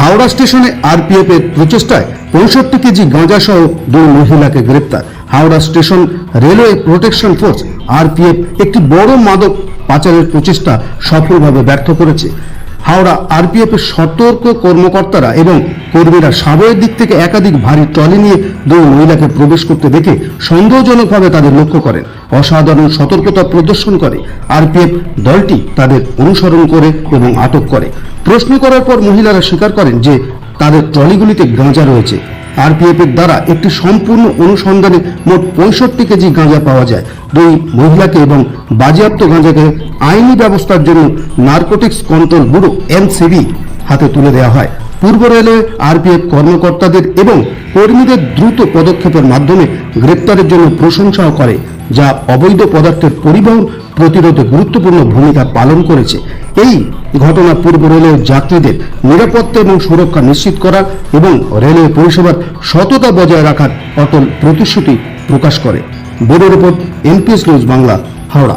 হাওড়া স্টেশনে আরপিএফ এর প্রচেষ্টায় পঁয়ষট্টি কেজি গাঁজা সহ দুই মহিলাকে গ্রেপ্তার। Howrah station railway protection force RPF একটি বড় মাদক পাচারের প্রচেষ্টা সফলভাবে ব্যর্থ করেছে। হাওড়া আরপিএফ এর সতর্ক কর্মকর্তারা এবং কর্মীরা সাবয়ের দিক থেকে একাধিক ভারী ট্রলি নিয়ে দুই মহিলাকে প্রবেশ করতে দেখে সন্দেহজনকভাবে তাদের লক্ষ্য করেন। অসাধারণ সতর্কতা প্রদর্শন করে। আরপিএফ দলটি তাদের অনুসরণ করে এবং আটক করে। প্রশ্ন করার পর মহিলারা স্বীকার করেন যে তাদের ট্রলিগুলিতে গাঁজা রয়েছে। আরপিএফ এর দ্বারা একটি সম্পূর্ণ অনুসন্ধানে মোট পঁয়ষট্টি কেজি গাঁজা পাওয়া যায়। দুই মহিলাকে এবং বাজেয়াপ্ত গাঁজাকে আইনি ব্যবস্থার জন্য নার্কোটিক্স কন্ট্রোল ব্যুরো, এনসিবি হাতে তুলে দেওয়া হয়। পূর্ব রেলে আরপিএফ কর্মকর্তাদের এবং কর্মীদের দ্রুত পদক্ষেপের মাধ্যমে গ্রেপ্তারের জন্য প্রশংসাও করে, যা অবৈধ পদার্থের পরিবহন প্রতিরোধে গুরুত্বপূর্ণ ভূমিকা পালন করেছে। এই ঘটনা পূর্ব রেলের যাত্রীদের নিরাপত্তা এবং সুরক্ষা নিশ্চিত করা এবং রেলওয়ে পরিষেবার সততা বজায় রাখার অটল প্রতিশ্রুতি প্রকাশ করে। Bureau report NPS news Bangla, Howrah.